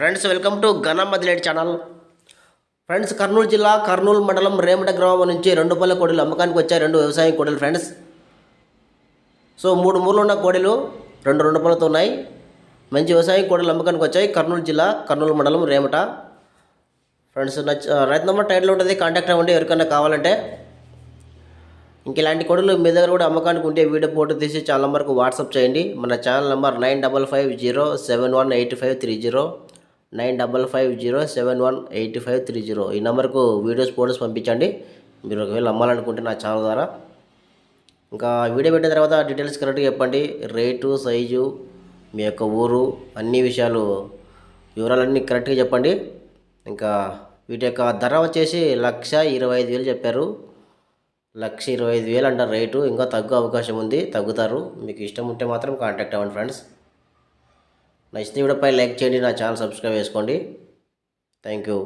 Friends welcome to ఘన Madileti channel. Friends Kurnool జిల్లా కర్నూలు మండలం రేమట గ్రామం నుంచి రెండు పళ్ళ కోడలు అమ్మకానికి వచ్చాయి రెండు వ్యవసాయం కోడలు ఫ్రెండ్స్. సో మూడు మూరలు ఉన్న కోడలు రెండు రెండు పళ్ళతో ఉన్నాయి. మంచి వ్యవసాయం కోడలు అమ్మకానికి వచ్చాయి కర్నూలు జిల్లా కర్నూలు మండలం రేమట. ఫ్రెండ్స్ నచ్చ రైతు నెంబర్ టైటిల్ ఉంటుంది కాంటాక్ట్ అవ్వండి ఎవరికైనా కావాలంటే. ఇంక ఇలాంటి కోడలు మీ దగ్గర కూడా అమ్మకానికి ఉంటే వీడియో ఫోటో తీసి ఛానల్ నెంబర్కు వాట్సాప్ చేయండి. మన channel number nine double five zero seven one eight five three zero. Nine double five zero seven one eight five three zero ఈ నెంబర్కు వీడియోస్ ఫోటోస్ పంపించండి. మీరు ఒకవేళ అమ్మాలనుకుంటే నా ఛానల్ ద్వారా. ఇంకా వీడియో పెట్టిన తర్వాత డీటెయిల్స్ కరెక్ట్గా చెప్పండి. రేటు సైజు మీ యొక్క ఊరు అన్ని విషయాలు వివరాలన్నీ కరెక్ట్గా చెప్పండి. ఇంకా వీటి యొక్క ధర వచ్చేసి లక్ష ఇరవై ఐదు వేలు చెప్పారు. లక్ష ఇరవై ఐదు వేలు అంటారు రేటు. ఇంకా తగ్గు అవకాశం ఉంది. తగ్గుతారు. మీకు ఇష్టం ఉంటే మాత్రం కాంటాక్ట్ అవ్వండి ఫ్రెండ్స్. నచ్చితే వీడియోపై లైక్ చేయండి నా ఛానల్ సబ్స్క్రైబ్ చేసుకోండి. Thank you.